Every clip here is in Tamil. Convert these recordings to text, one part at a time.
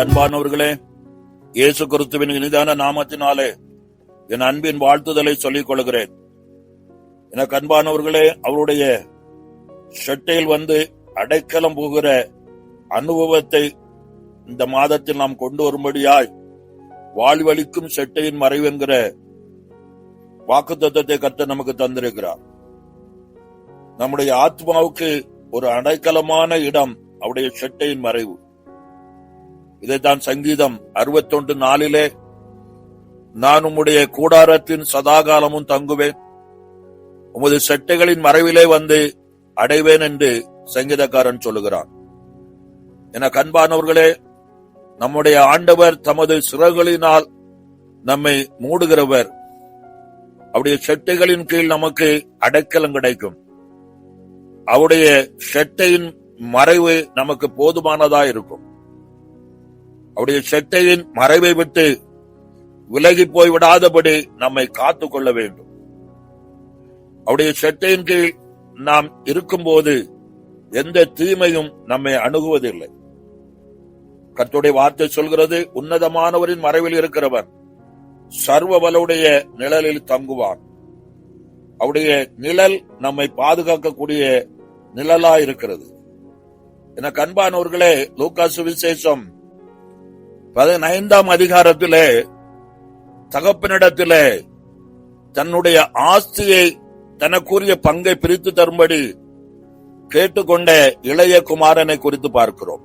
எனக்கு அன்பானவர்களே இயேசு கிறிஸ்துவின் இனிதான நாமத்தினாலே என் அன்பின் வாழ்த்துதலை சொல்லிக் கொள்கிறேன். எனக்கு அன்பானவர்களே அவருடைய ஷெட்டையில் வந்து அடைக்கலம் போகிற அனுபவத்தை இந்த மாதத்தில் நாம் கொண்டு வரும்படியாய் வாழ்வழிக்கும் செட்டையின் மறைவு என்கிற வாக்கு தத்துவத்தை கத்த நமக்கு தந்திருக்கிறார். நம்முடைய ஆத்மாவுக்கு ஒரு அடைக்கலமான இடம் அவருடைய செட்டையின் மறைவு. இதைத்தான் சங்கீதம். அறுபத்தொன்று நாளிலே நான் உம்முடைய கூடாரத்தின் சதாகாலமும் தங்குவேன். உமது செட்டைகளின் மறைவிலே வந்து அடைவேன் என்று சங்கீதக்காரன் சொல்லுகிறான். என கண்பானவர்களே நம்முடைய ஆண்டவர் தமது சிறகுகளினால் நம்மை மூடுகிறவர். அவருடைய செட்டைகளின் கீழ் நமக்கு அடைக்கலம் கிடைக்கும். அவருடைய செட்டையின் மறைவு நமக்கு போதுமானதா இருக்கும் அவருடைய செட்டையின் மறைவை விட்டு விலகி போய் விடாதபடி நம்மை காத்துக் கொள்ள வேண்டும். அவருடைய செட்டையின் கீழ் நாம் இருக்கும்போது எந்த தீமையும் நம்மை அணுகுவதில்லை. கத்துடைய வார்த்தை சொல்கிறது உன்னதமானவரின் மறைவில் இருக்கிறவன் சர்வவலுடைய நிழலில் தங்குவான் அவருடைய நிழல் நம்மை பாதுகாக்கக்கூடிய நிழலா இருக்கிறது. என கண்பானவர்களே லூக்கா சுவிசேஷம் பதினைந்தாம் அதிகாரத்திலே தகப்பனிடத்திலே தன்னுடைய ஆஸ்தியை தனக்குரிய பங்கை பிரித்து தரும்படி கேட்டுக்கொண்ட இளைய குமாரனை குறித்து பார்க்கிறோம்.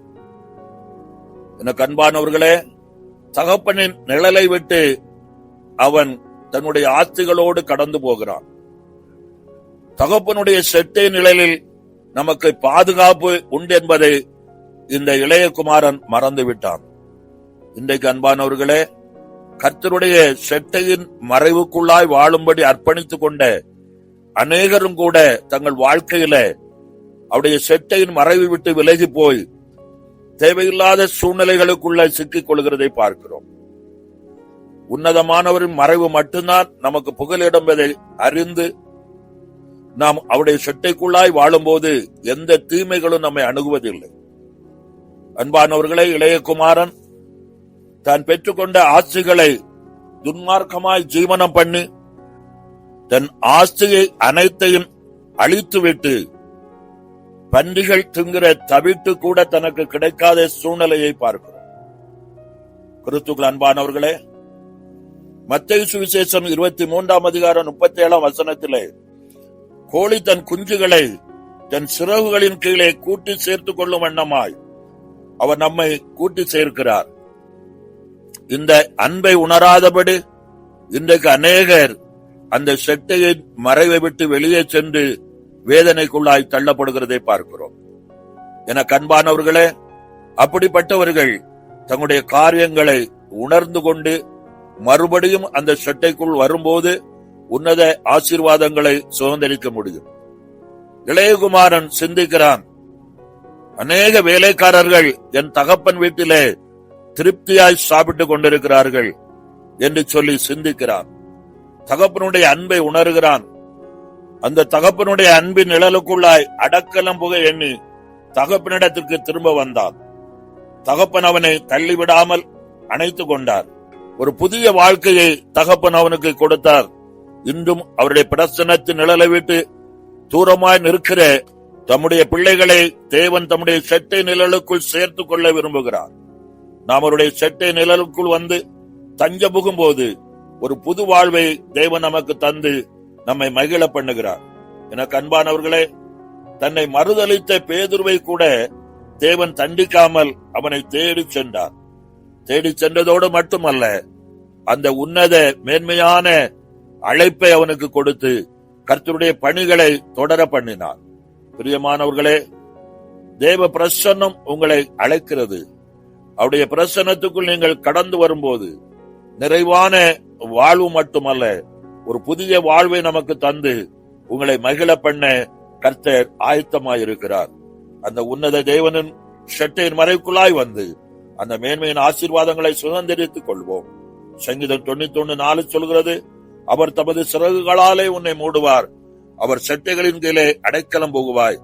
எனக்கு அன்பானவர்களே தகப்பனின் நிழலை விட்டு அவன் தன்னுடைய ஆஸ்திகளோடு கடந்து போகிறான். தகப்பனுடைய செட்டை நிழலில் நமக்கு பாதுகாப்பு உண்டு என்பதை இந்த இளையகுமாரன் மறந்துவிட்டான். மறந்து விட்டான் இன்றைக்கு அன்பானவர்களே கர்த்தருடைய செட்டையின் மறைவுக்குள்ளாய் வாழும்படி அர்ப்பணித்துக் கொண்ட அநேகரும் கூட தங்கள் வாழ்க்கையில அவருடைய செட்டையின் மறைவு விட்டு விலகி போய் தேவையில்லாத சூழ்நிலைகளுக்குள்ள சிக்கிக் கொள்கிறதை பார்க்கிறோம். உன்னதமானவரின் மறைவு மட்டும்தான் நமக்கு புகலிடம் என்பதை அறிந்து நாம் அவருடைய செட்டைக்குள்ளாய் வாழும்போது எந்த தீமைகளும் நம்மை அணுகுவதில்லை. அன்பானவர்களே இளையகுமாரன் தான் பெற்றுக்கொண்ட ஆஸ்திகளை துன்மார்க்கமாய் ஜீவனம் பண்ணி. தன் ஆஸ்தியை அனைத்தையும் அழித்துவிட்டு பன்றிகள் திங்கிற தவிட்டு கூட தனக்கு கிடைக்காத சூழ்நிலையை பார்க்கிறோம். கிறிஸ்துக்கள் அன்பானவர்களே மத்திய சுவிசேஷம் இருபத்தி மூன்றாம் அதிகாரம் முப்பத்தி ஏழாம் வசனத்திலே கோழி தன் குஞ்சுகளை தன் சிறகுகளின் கீழே கூட்டி சேர்த்துக் கொள்ளும் வண்ணமாய் அவர் நம்மை கூட்டி சேர்க்கிறார். இந்த அன்பை உணராதபடி இன்றைக்கு அநேகர் அந்த செட்டையை மறைவை விட்டு வெளியே சென்று வேதனைக்குள்ளாய் தள்ளப்படுகிறதை பார்க்கிறோம். என கண்பானவர்களே அப்படிப்பட்டவர்கள் தங்களுடைய காரியங்களை உணர்ந்து கொண்டு மறுபடியும் அந்த செட்டைக்குள் வரும்போது உன்னத ஆசீர்வாதங்களை சுதந்திரிக்க முடியும். இளையகுமாரன் சிந்திக்கிறான் அநேக வேலைக்காரர்கள் என் தகப்பன் வீட்டிலே திருப்தியாய் சாப்பிட்டுக் கொண்டிருக்கிறார்கள் என்று சொல்லி சிந்திக்கிறான். தகப்பனுடைய அன்பை உணர்கிறான். அந்த தகப்பனுடைய அன்பின் நிழலுக்குள்ளாய் அடக்கலம் புகை எண்ணி தகப்பனிடத்திற்கு திரும்ப வந்தான். தகப்பன் அவனை தள்ளிவிடாமல் அணைத்துக் கொண்டார். ஒரு புதிய வாழ்க்கையை தகப்பன் அவனுக்கு கொடுத்தார். இன்றும் அவருடைய பிரசனத்தின் நிழலை விட்டு தூரமாய் நிற்கிற தம்முடைய பிள்ளைகளை தேவன் தம்முடைய செட்டை நிழலுக்குள் சேர்த்துக் கொள்ள விரும்புகிறார். நாம் அவருடைய செட்டை நிழலுக்குள் வந்து தஞ்ச புகும்போது ஒரு புது வாழ்வை தேவன் நமக்கு தந்து நம்மை மகிழ பண்ணுகிறார். எனக்கு அன்பானவர்களே தன்னை மறுதளித்த பேதுருவை கூட தேவன் தண்டிக்காமல் அவனை தேடி சென்றார். தேடி சென்றதோடு மட்டுமல்ல அந்த உன்னத மேன்மையான அழைப்பை அவனுக்கு கொடுத்து கர்த்தருடைய பணிகளை தொடர பண்ணினார். பிரியமானவர்களே தேவ பிரசன்னம் உங்களை அழைக்கிறது. அவருடைய பிரசன்னத்துக்குள் நீங்கள் கடந்து வரும்போது நிறைவான வாழ்வு மட்டுமல்ல ஒரு புதிய வாழ்வை நமக்கு தந்து உங்களை மகிழ பண்ண கர்த்தர் ஆயத்தமாயிருக்கிறார். அந்த உன்னத தேவனின் ஷெட்டையின் மறைக்குள்ளாய் வந்து அந்த மேன்மையின் ஆசீர்வாதங்களை சுதந்திரித்துக் கொள்வோம். சங்கீதம் தொண்ணூத்தி ஒண்ணு நாலு சொல்கிறது அவர் தமது சிறகுகளாலே உன்னை மூடுவார். அவர் சட்டைகளின் கீழே அடைக்கலம் போகுவாய்.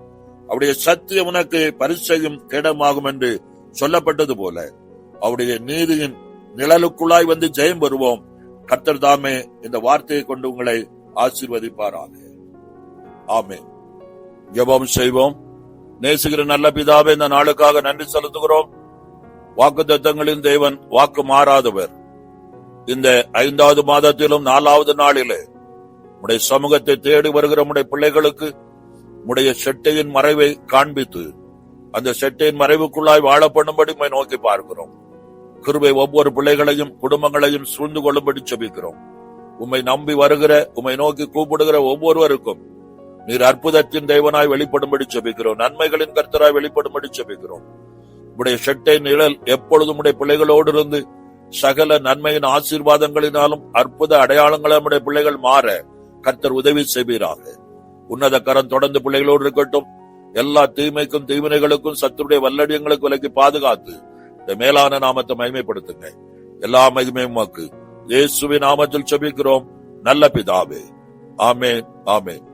அவருடைய சத்தியம் உனக்கு பரிசையும் கேடமாகும் என்று சொல்லப்பட்டது போல அவருடைய நீதியின் நிழலுக்குள்ளாய் வந்து ஜெயம் பெறுவோம். கர்த்தர் தாமே இந்த வார்த்தையை கொண்டு உங்களை ஆசீர்வதிப்பாராக. ஆமே ஜெபம் செய்வோம். நேசுகிற நல்ல பிதாவே இந்த நாளுக்காக நன்றி செலுத்துகிறோம். வாக்கு தத்தங்களின் தேவன் வாக்கு மாறாதவர். இந்த ஐந்தாவது மாதத்திலும் நாலாவது நாளிலே உடைய சமூகத்தை தேடி வருகிற உடைய பிள்ளைகளுக்கு உடைய செட்டையின் மறைவை காண்பித்து அந்த செட்டையின் மறைவுக்குள்ளாய் வாழ பண்ணும்படி உம்மை நோக்கி பார்க்கிறோம். கிருபை ஒவ்வொரு பிள்ளைகளையும் குடும்பங்களையும் சூழ்ந்து கொள்ளும்படி செபிக்கிறோம். உம்மை நம்பி வருகிற உம்மை நோக்கி கூப்பிடுகிற ஒவ்வொருவருக்கும் நீர் அற்புதத்தின் தெய்வனாய் வெளிப்படும்படி செபிக்கிறோம். நன்மைகளின் கர்த்தராய் வெளிப்படும்படி செபிக்கிறோம். உடைய செட்டை நிழல் எப்பொழுதும் உடைய பிள்ளைகளோடு இருந்து சகல நன்மையின் ஆசீர்வாதங்களினாலும் அற்புத அடையாளங்களை நம்முடைய பிள்ளைகள் மாற கர்த்தர் உதவி செய்வீராக. உன்னத கரம் தொடர்ந்து பிள்ளைகளோடு இருக்கட்டும். எல்லா தீமைக்கும் தீவினைகளுக்கும் சத்துருடைய வல்லடியங்களுக்கு விலக்கி பாதுகாத்து இந்த மேலான நாமத்தை மகிமைப்படுத்துங்க. எல்லா மகிமையும் இயேசுவின் நாமத்தில் செபிக்கிறோம். நல்ல பிதாவே. ஆமே ஆமென்.